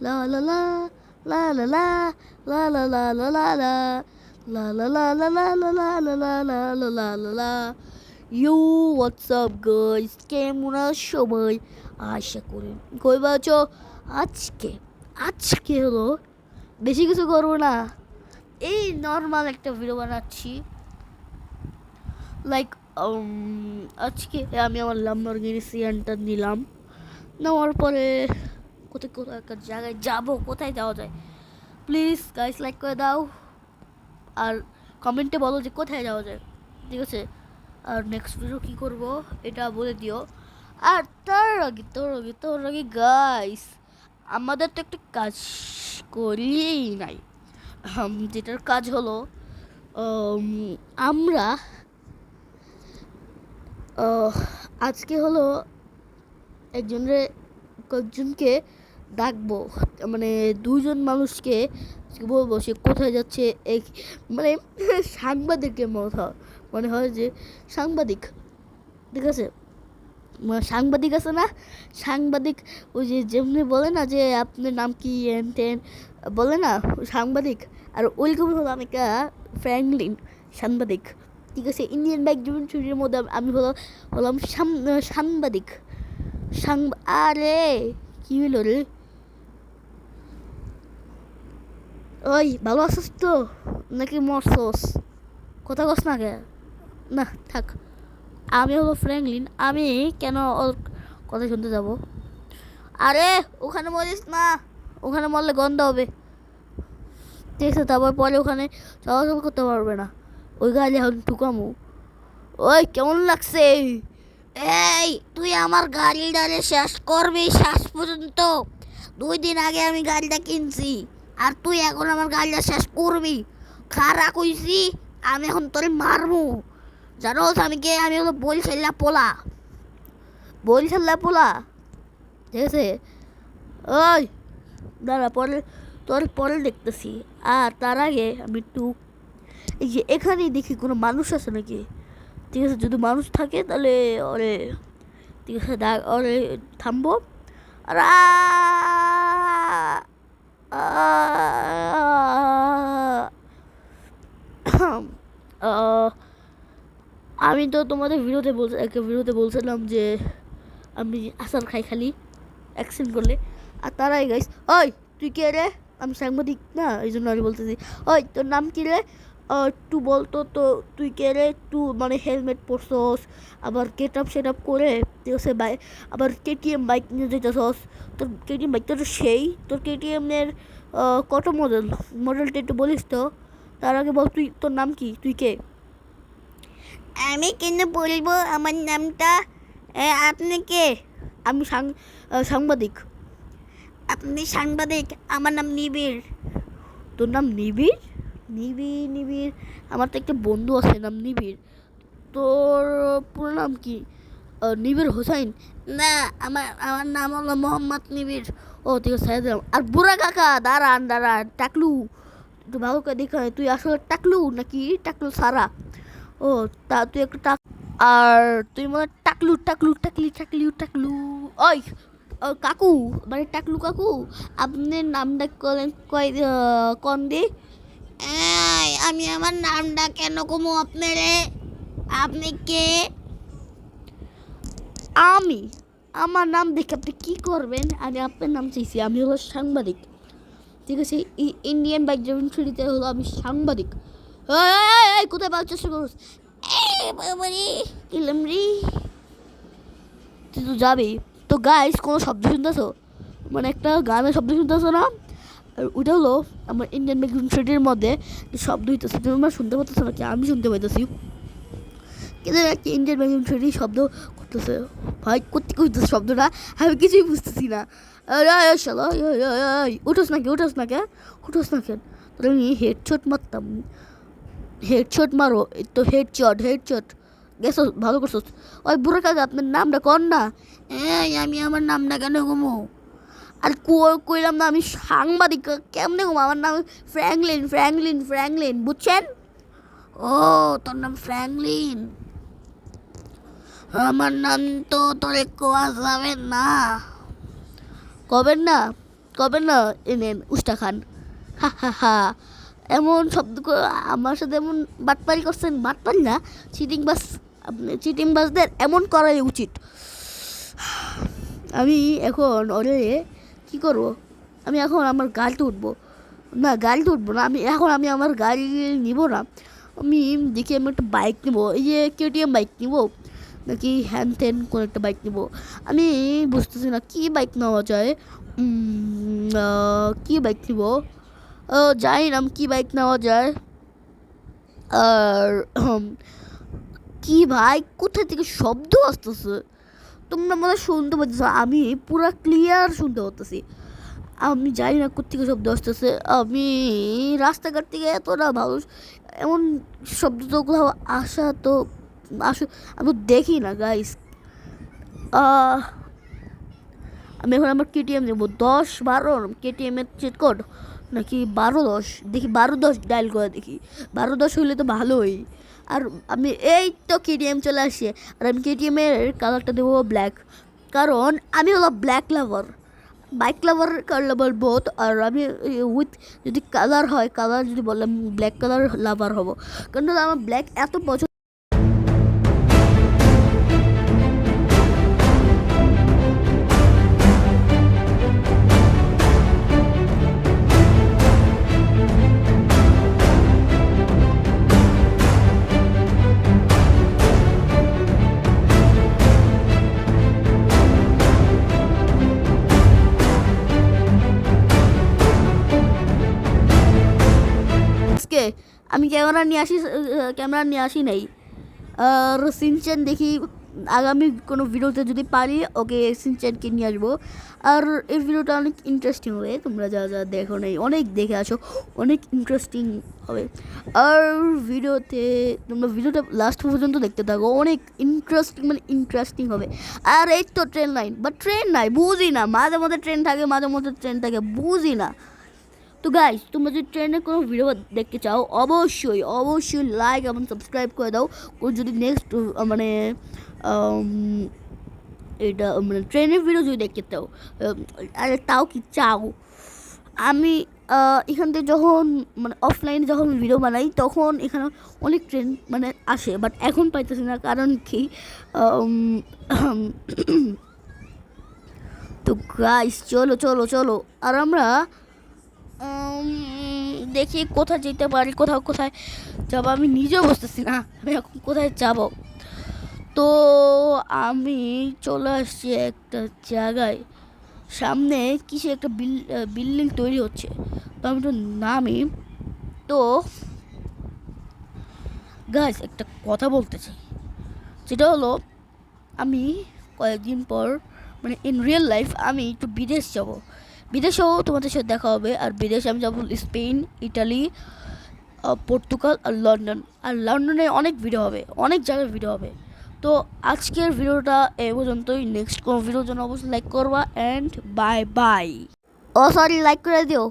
la la la la la la la la la la la la La la la la la la la la la la la la la la you WhatsApp guys কেমন সবাই আশা করি কই বাছো আজকে আজকে হলো বেশি কিছু করব না এই নর্মাল একটা ভিডিও বানাচ্ছি লাইক আজকে আমি আমার লাম্বরগিনি সিয়ানটা নিলাম। নেওয়ার পরে কোথায় কোথায়, একটা জায়গায় যাব, কোথায় যাওয়া যায়? প্লিজ গাইস লাইক করে দাও। আর কমেন্টে বলো যে কোথায় যাওয়া যায়। ঠিক আছে? আর নেক্সট ভিডিও কী করব, এটা বলে দিও। আর তার আগে, তোর আগে তোর আগে গাইস আমাদের তো একটা কাজ করিই নাই। যেটার কাজ হলো আমরা আজকে হলো একজনের, কয়েকজনকে ডাকবো। মানে দুজন মানুষকে বলব সে কোথায় যাচ্ছে এক মানে সাংবাদিকের মতো। মনে হয় যে সাংবাদিক, ঠিক আছে? সাংবাদিক আছে না? সাংবাদিক, ওই যে যেমনি বলে না যে আপনার নাম কি, এন টেন, বলে না সাংবাদিক। আর ওইরকম হলাম একটা ফ্র্যাঙ্কলিন সাংবাদিক। ঠিক আছে ইন্ডিয়ান বাইক জীবন চুরির মধ্যে আমি- আমি হলো হলাম সাংবাদিক। সাংব আরে, কি হলো রে? ওই, ভালো আছিস তো? নাকি মরছস? কথা কস না কে না, থাক। আমি হলো ফ্র্যাঙ্কলিন আমি কেন ওর কথা শুনতে যাব? আরে, ওখানে মরিস না। ওখানে মরলে গন্ধ হবে। ঠিক আছে, তারপর পরে ওখানে চলাচল করতে পারবে না। ওই গাড়ি এখন ঠুকামু ওই কেমন লাগছে? এই, তুই আমার গাড়িটারে শেষ করবি শেষ পর্যন্ত। দুই দিন আগে আমি গাড়িটা কিনছি, আর তুই এখন আমার গাড়িটা শেষ করবি। খারা কইছি আমি এখন তোরে মারবো। জানো আমি কে? আমি হলো বলছিলা পোলা। বলছিলা পোলা। ঠিক আছে? ওই, দাঁড়া, পরে তোর পরে দেখতেছি। আর তার আগে আমি একটু এই যে এখানেই দেখি কোনো মানুষ আছে নাকি? ঠিক আছে, যদি মানুষ থাকে তাহলে ওরে, ঠিক আছে, দা- ওরে থামবো। আর আমি তো তোমাদের ভিডিওতে বলছি একটা ভিডিওতে বলছিলাম যে আমি আসার খাই খালি অ্যাক্সিডেন্ট করলে। আর তারাই গাইস ওই, তুই কে রে? আমি সাংবাদিক না এই জন্য আমি বলতেছি। ওই, তোর নাম কি রে? একটু বলতো তো তুই কে রে একটু মানে হেলমেট পরছস আবার কেট আপ সেট আপ করে সে বাইক আবার কেটিএম বাইক নিয়ে যেতেছস। তোর কেটিএম বাইকটা তো সেই তোর কেটিএমের কত মডেল মডেলটা একটু বলিস তো। তার আগে বল তুই তোর নাম কি? তুই কে? আমি কেন বলব? আমার নামটা আপনি কে? আমি সাং- সাংবাদিক। আপনি সাংবাদিক আমার নাম নিবিড়। তোর নাম নিবিড়? নিবিড় নিবিড়। আমার তো একটা বন্ধু আছে নাম নিবিড়। তোর পুরো নাম কি? নিবিড় হোসাইন? না আমার আমার নাম হলো মোহাম্মদ নিবিড়। ও ঠিক আছে আর বুড়া কাকা দাঁড়ান দাঁড়ান টাকলু। ভালো করে দেখা তুই আসলে টাকলু নাকি টাকলু সারা? ও তা তুই একটু টাক আর তুই মনে টাকলু টাকলু টাকলি টাকলি টাকলু। ওই কাকু মানে টাকলু কাকু আপনি নামটা করেন কয় কন দে এই, আমি আমার নামটা কেন কমু আপনারে? আপনি কে? আমি। আমার নাম দেখে আপনি কী করবেন? আমি আপনার নাম চাইছি, আমি হলো সাংবাদিক। ঠিক আছে ইন্ডিয়ান বাইক যেমন ছুটিতে হলো আমি সাংবাদিক। কোথায় পাওয়ার চেষ্টা করুস তুই তো যাবি। তো গাইস কোনো শব্দ শুনতেছো? মানে একটা গানের শব্দ শুনতেছো না? আর ওটা হলো আমার ইন্ডিয়ান বাইক ছুটির মধ্যে শব্দ হইতেছে, তুমি আমার শুনতে পাচ্ছ নাকি? আমি শুনতে পাইতেছি। কিন্তু একটা ইন্ডিয়ান বাইক ছুটি শব্দ করতেছে? ভাই করতে করতেছে শব্দটা? আমি কিছুই বুঝতেছি না। উঠোস নাকি, উঠোস না কে উঠোস না কেন তাহলে আমি হেডশট মারতাম। হেডশট মারো তো হেডশট হেডশট গেছো, ভালো করছ। ওই বুড়ো কাজ আপনার নামটা কর না? এই, আমি আমার নামটা কেন কমু আর কো- কইলাম না, আমি সাংবাদিক, কেমনে গো আমার নাম ফ্র্যাঙ্কলিন ফ্র্যাঙ্কলিন ফ্র্যাঙ্কলিন, বুঝছেন? ও, তোর নাম ফ্র্যাঙ্কলিন? আমার নাম তো তোরে কোয়া যাবে না। কবেন না কবেন না এনেন উস্তা খান। হা হা হা। এমন শব্দ করে আমার সাথে এমন বাটপারি করছেন, বাটপারি না, চিটিং বাস, আপনি চিটিং বাসদের এমন করাই উচিত। আমি এখন ওরে কি করব? আমি এখন আমার গাড়িতে উঠবো। না, গাড়িতে উঠবো না, আমি এখন আমি আমার গাড়ি নিব না। আমি দেখি আমি একটা বাইক নেব। এই যে কেটিএম বাইক নিবো, নাকি হ্যান ত্যান কোনো একটা বাইক নেব। আমি বুঝতেছি না, কী বাইক নেওয়া যায়? কী বাইক নিব? জানি না কী বাইক নেওয়া যায়। আর কি ভাই কোথা থেকে শব্দ আসতেছে? তোমরা মনে শুনতে পাচ্ছ আমি পুরো ক্লিয়ার শুনতে পাচ্ছি আমি জানি না কোথেকে শব্দ আসতেছে, আমি রাস্তাঘাট থেকে এতটা ভালো এমন শব্দ তো কোথাও আসা তো আসো, আমি দেখি না গাইস আমি এখন আমার কেটিএম নেব, দশ বারো কেটিএমের চেক কোড নাকি বারো দশ? দেখি বারো দশ ডায়াল করে দেখি, বারো দশ হইলে তো ভালোই। আর আমি এই তো কেটিএম চলে আসি আর আমি কেটিএমের কালারটা দেবো ব্ল্যাক কারণ আমি হলো black lover bike lover colour lover বোধ আর আমি উইথ যদি কালার হয় কালার যদি বললাম ব্ল্যাক কালার লাভার হব। কারণ আমার ব্ল্যাক এত পছন্দ আমি ক্যামেরা নিয়ে আসি ক্যামেরা নিয়ে আসি নাই। আর সিনচেন দেখি, আগামী কোনো ভিডিওতে যদি পারি, ওকে সিনচেনকে নিয়ে আসব। আর এই ভিডিওটা অনেক ইন্টারেস্টিং হবে, তোমরা যা যা দেখো নাই, অনেক দেখে আসো, অনেক ইন্টারেস্টিং হবে। আর ভিডিওতে, তোমরা ভিডিওটা লাস্ট পর্যন্ত দেখতে থাকো, অনেক ইন্টারেস্টিং মানে ইন্টারেস্টিং হবে। আর এই তো ট্রেন লাইন বা ট্রেন নাই বুঝি না মাঝে মধ্যে ট্রেন থাকে, মাঝে মধ্যে ট্রেন থাকে বুঝি না তো গাইস তোমরা যদি ট্রেনের কোনো ভিডিও দেখতে চাও, অবশ্যই অবশ্যই লাইক এবং সাবস্ক্রাইব করে দাও। যদি নেক্সট মানে এটা মানে ট্রেনের ভিডিও যদি দেখতে চাও আরে তাও কি চাও? আমি এখান থেকে যখন মানে অফলাইনে যখন ভিডিও বানাই, তখন এখানে অনেক ট্রেন মানে আসে। বাট এখন পাইতেছি না, কারণ কি তো গাইস চলো চলো চলো। আর আমরা দেখি কোথায় যেতে পারি, কোথাও কোথায় যাব। আমি নিজেও বুঝতেছি না আমি এখন কোথায় যাব। তো আমি চলে আসছি একটা জায়গায়। সামনে কিছু একটা বিল্ডিং তৈরি হচ্ছে। তো আমি তো নামি। তো গাছ একটা কথা বলতে চাই যেটা হলো, আমি কয়েকদিন পর মানে ইন রিয়েল লাইফ আমি একটু বিদেশ যাব। বিদেশেও তোমাদের সাথে দেখা হবে। আর বিদেশে আমি যাব স্পেন, ইটালি পর্তুগাল আর লন্ডন। আর লন্ডনে অনেক ভিডিও হবে, অনেক জায়গায় ভিডিও হবে। তো আজকের ভিডিওটা এ পর্যন্তই। নেক্সট কোনো ভিডিওর জন্য অবশ্যই লাইক করবা অ্যান্ড বাই বাই ও সরি লাইক করে দিও।